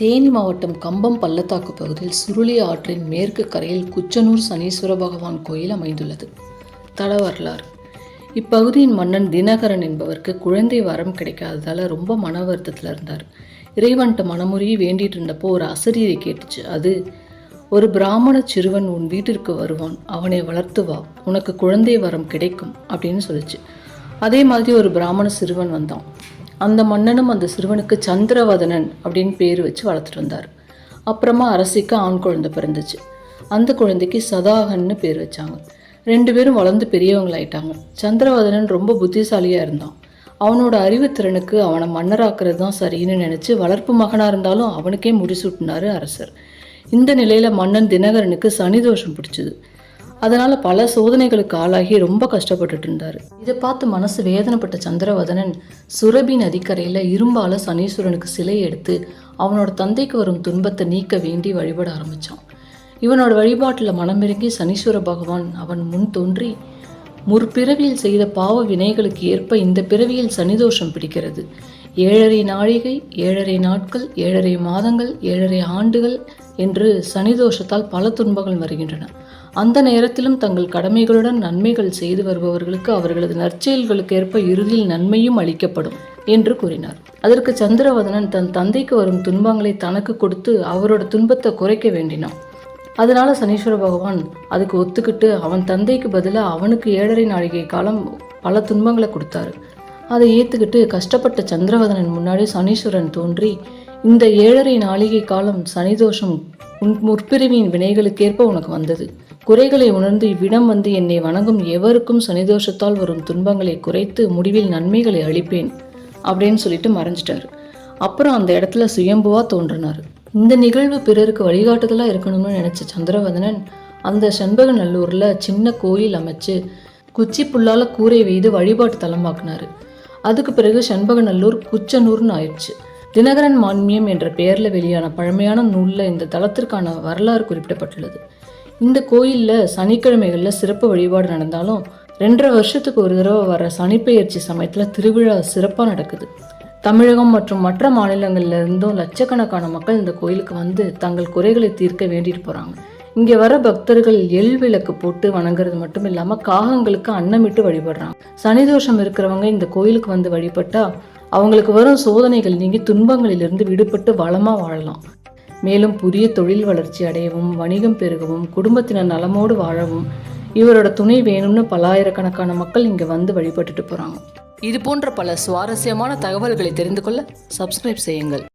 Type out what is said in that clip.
தேனி மாவட்டம் கம்பம் பள்ளத்தாக்கு பகுதியில் சுருளி ஆற்றின் மேற்கு கரையில் குச்சனூர் சனீஸ்வர பகவான் கோயில் அமைந்துள்ளது. தல வரலாறு. இப்பகுதியின் மன்னன் தினகரன் என்பவருக்கு குழந்தை வரம் கிடைக்காததால் ரொம்ப மன வருத்தத்தில் இருந்தார். இறைவன்ட்ட மனமுறியை வேண்டிட்டு இருந்தப்போ ஒரு அசரீரை கேட்டுச்சு. அது ஒரு பிராமண சிறுவன் உன் வீட்டிற்கு வருவான். அவனை வளர்த்து வா. உனக்கு குழந்தை வரம் கிடைக்கும். அப்படின்னு சொல்லிச்சு. அதே மாதிரி ஒரு பிராமண சிறுவன் வந்தான். அந்த மன்னனும் அந்த சிறுவனுக்கு சந்திரவதனன் அப்படின்னு பேர் வச்சு வளர்த்துட்டு வந்தார். அப்புறமா அரசிக்கு ஆண் குழந்தை பிறந்துச்சு. அந்த குழந்தைக்கு சதாகன்னு பேர் வச்சாங்க. ரெண்டு பேரும் வளர்ந்து பெரியவங்களாயிட்டாங்க. சந்திரவதனன் ரொம்ப புத்திசாலியாக இருந்தான். அவனோட அறிவுத்திறனுக்கு அவனை மன்னராக்கிறது தான் சரின்னு நினச்சி வளர்ப்பு மகனாக இருந்தாலும் அவனுக்கே முடிசூட்டினார் அரசர். இந்த நிலையில் மன்னன் தினகரனுக்கு சனிதோஷம் பிடிச்சிது பிடிச்சது. அதனால பல சோதனைகளுக்கு ஆளாகி ரொம்ப கஷ்டப்பட்டுட்டு இருந்தார். இதை பார்த்து மனசு வேதனைப்பட்ட சந்திரவதனன் சுரபி நதிக்கரையில் இரும்பால சனீஸ்வரனுக்கு சிலை எடுத்து அவனோட தந்தைக்கு வரும் துன்பத்தை நீக்க வேண்டி வழிபட ஆரம்பிச்சான். இவனோட வழிபாட்டில் மனமிறங்கி சனீஸ்வர பகவான் அவன் முன் தோன்றி முற்பிறவியில் செய்த பாவ வினைகளுக்கு ஏற்ப இந்த பிறவியில் சனிதோஷம் பிடிக்கிறது. ஏழரை நாழிகை ஏழரை நாட்கள் ஏழரை மாதங்கள் ஏழரை ஆண்டுகள் என்று சனிதோஷத்தால் பல துன்பங்கள் வருகின்றன. அந்த நேரத்திலும் தங்கள் கடமைகளுடன் நன்மைகள் செய்து வருபவர்களுக்கு அவர்களது நற்செயல்களுக்கு ஏற்ப இறுதியில் நன்மையும் அளிக்கப்படும் என்று கூறினார். அதற்கு சந்திரவதனன் தன் தந்தைக்கு வரும் துன்பங்களை தனக்கு கொடுத்து அவரோட துன்பத்தை குறைக்க வேண்டினான். அதனால சனீஸ்வர பகவான் அதுக்கு ஒத்துக்கிட்டு அவன் தந்தைக்கு பதிலாக அவனுக்கு ஏழரை நாழிகை காலம் பல துன்பங்களை கொடுத்தாரு. அதை ஏற்றுக்கிட்டு கஷ்டப்பட்ட சந்திரவதனன் முன்னாடி சனீஸ்வரன் தோன்றி இந்த ஏழரை நாளிகை காலம் சனிதோஷம் உன் முற்பிரிவியின் வினைகளுக்கேற்ப உனக்கு வந்தது. குறைகளை உணர்ந்து இவ்விடம் வந்து என்னை வணங்கும் எவருக்கும் சனிதோஷத்தால் வரும் துன்பங்களை குறைத்து முடிவில் நன்மைகளை அளிப்பேன் அப்படின்னு சொல்லிட்டு மறைஞ்சிட்டாரு. அப்புறம் அந்த இடத்துல சுயம்புவா தோன்றினார். இந்த நிகழ்வு பிறருக்கு வழிகாட்டுதலாக இருக்கணும்னு நினச்ச சந்திரவதனன் அந்த செண்பக நல்லூரில் சின்ன கோயில் அமைச்சு குச்சி புல்லால் கூரை வெய்து வழிபாட்டு தலமாக்குனாரு அதுக்கு பிறகு செண்பகநல்லூர் குச்சனூர்னு ஆயிடுச்சு. தினகரன் மான்மியம் என்ற பெயரில் வெளியான பழமையான நூலில் இந்த தளத்திற்கான வரலாறு குறிப்பிடப்பட்டுள்ளது. இந்த கோயிலில் சனிக்கிழமைகளில் சிறப்பு வழிபாடு நடந்தாலும் ரெண்டரை வருஷத்துக்கு ஒரு தடவை வர சனிப்பெயர்ச்சி சமயத்தில் திருவிழா சிறப்பாக நடக்குது. தமிழகம் மற்றும் மற்ற மாநிலங்களில் இருந்தும் லட்சக்கணக்கான மக்கள் இந்த கோயிலுக்கு வந்து தங்கள் குறைகளை தீர்க்க வேண்டிட்டு போகிறாங்க இங்கே வர பக்தர்கள் எள் விளக்கு போட்டு வணங்குறது மட்டும் இல்லாமல் காகங்களுக்கு அன்னமிட்டு வழிபடுறாங்க. சனி தோஷம் இருக்கிறவங்க இந்த கோயிலுக்கு வந்து வழிபட்டா அவங்களுக்கு வரும் சோதனைகள் நீங்கி துன்பங்களிலிருந்து விடுபட்டு வளமாக வாழலாம். மேலும் புதிய தொழில் வளர்ச்சி அடையவும் வணிகம் பெருகவும் குடும்பத்தினர் நலமோடு வாழவும் இவரோட துணை வேணும்னு பல்லாயிரக்கணக்கான மக்கள் இங்கே வந்து வழிபட்டுட்டு போகிறாங்க இது போன்ற பல சுவாரஸ்யமான தகவல்களை தெரிந்து கொள்ள சப்ஸ்கிரைப் செய்யுங்கள்.